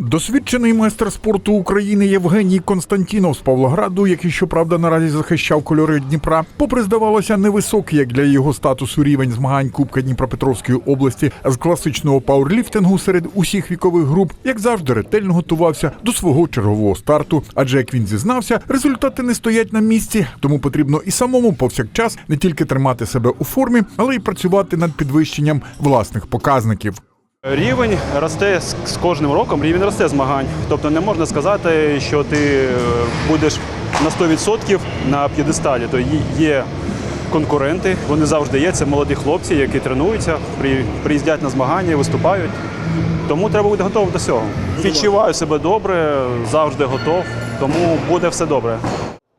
Досвідчений майстер спорту України Євгеній Константінов з Павлограду, який щоправда наразі захищав кольори Дніпра, попри здавалося невисокий, як для його статусу рівень змагань Кубка Дніпропетровської області з класичного пауерліфтингу серед усіх вікових груп, як завжди, ретельно готувався до свого чергового старту. Адже як він зізнався, результати не стоять на місці, тому потрібно і самому повсякчас не тільки тримати себе у формі, але й працювати над підвищенням власних показників. Рівень росте з кожним роком, рівень росте змагань. Тобто не можна сказати, що ти е, будеш на 100% на п'єдесталі. То є конкуренти, вони завжди є. Це молоді хлопці, які тренуються, приїздять на змагання, виступають. Тому треба бути готовим до цього. Відчуваю себе добре, завжди готов, тому буде все добре.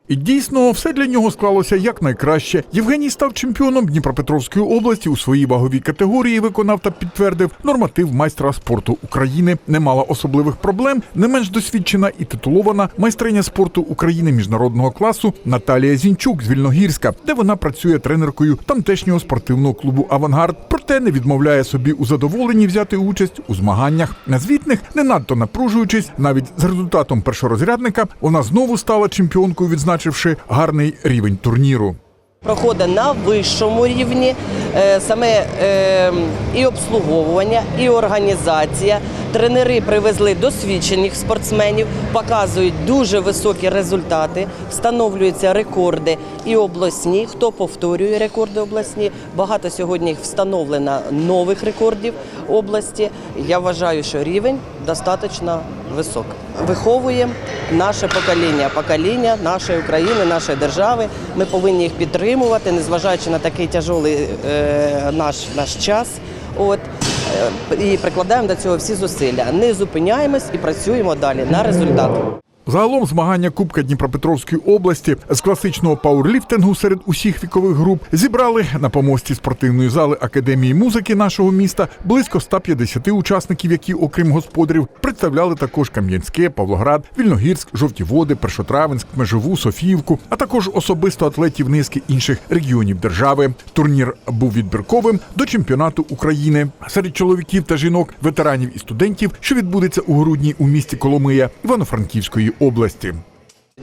І дійсно, все для нього склалося якнайкраще. Євгеній став чемпіоном Дніпропетровської області у своїй ваговій категорії. Виконав та підтвердив норматив майстра спорту України. Не мала особливих проблем. Не менш досвідчена і титулована майстриня спорту України міжнародного класу Наталія Зінчук з Вільногірська, де вона працює тренеркою тамтешнього спортивного клубу Авангард. Проте не відмовляє собі у задоволенні взяти участь у змаганнях. На звітних, не надто напружуючись, навіть з результатом першорозрядника, вона знову стала чемпіонкою, відзначивши гарний рівень турніру. проходить на вищому рівні е, саме е, і обслуговування, і організація. Тренери привезли досвідчених спортсменів, показують дуже високі результати, встановлюються рекорди і обласні. Хто повторює рекорди обласні? Багато сьогодні встановлено нових рекордів області. Я вважаю, що рівень достатньо високий. Виховуємо наше покоління, покоління нашої України, нашої держави. Ми повинні їх підтримувати, незважаючи на такий тяжолий е, наш, наш час. От і прикладаємо до цього всі зусилля. Не зупиняємось і працюємо далі на результат. Загалом змагання Кубка Дніпропетровської області з класичного пауерліфтингу серед усіх вікових груп зібрали на помості спортивної зали Академії музики нашого міста близько 150 учасників, які, окрім господарів, представляли також Кам'янське, Павлоград, Вільногірськ, Жовті Води, Першотравенськ, Межову, Софіївку, а також особисто атлетів низки інших регіонів держави. Турнір був відбірковим до чемпіонату України серед чоловіків та жінок, ветеранів і студентів, що відбудеться у грудні у місті Коломия Івано-Франківської області.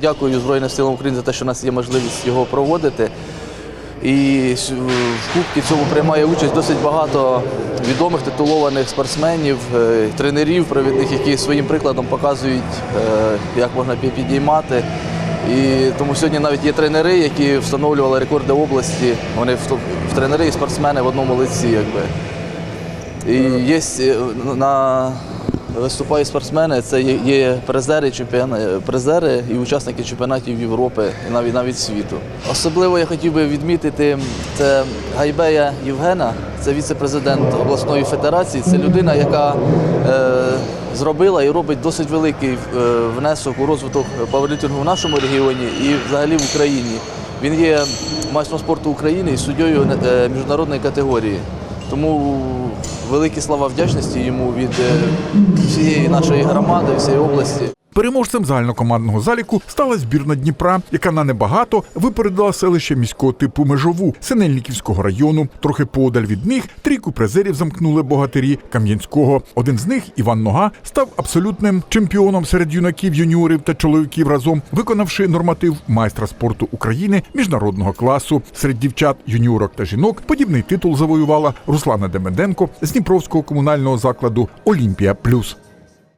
Дякую Збройним силам України за те, що у нас є можливість його проводити. І в Кубці цьому приймає участь досить багато відомих титулованих спортсменів, е, тренерів, провідних, які своїм прикладом показують, е, як можна підіймати. І тому сьогодні навіть є тренери, які встановлювали рекорди області. Вони в, тренери і спортсмени в одному лиці. Якби. І є е, на виступають спортсмени, це є, призери, чемпіони, призери і учасники чемпіонатів Європи і навіть навіть світу. Особливо я хотів би відмітити це Гайбея Євгена, це віце-президент обласної федерації. Це людина, яка е, зробила і робить досить великий е, внесок у розвиток пауерліфтингу в нашому регіоні і взагалі в Україні. Він є майстром спорту України і суддєю е, міжнародної категорії. Тому великі слова вдячності йому від е, всієї нашої громади, всієї області. Переможцем загальнокомандного заліку стала збірна Дніпра, яка на небагато випередила селище міського типу Межову Синельниківського району. Трохи подаль від них трійку призерів замкнули богатирі Кам'янського. Один з них, Іван Нога, став абсолютним чемпіоном серед юнаків, юніорів та чоловіків разом, виконавши норматив майстра спорту України міжнародного класу. Серед дівчат, юніорок та жінок подібний титул завоювала Руслана Демеденко з Дніпровського комунального закладу Олімпія Плюс.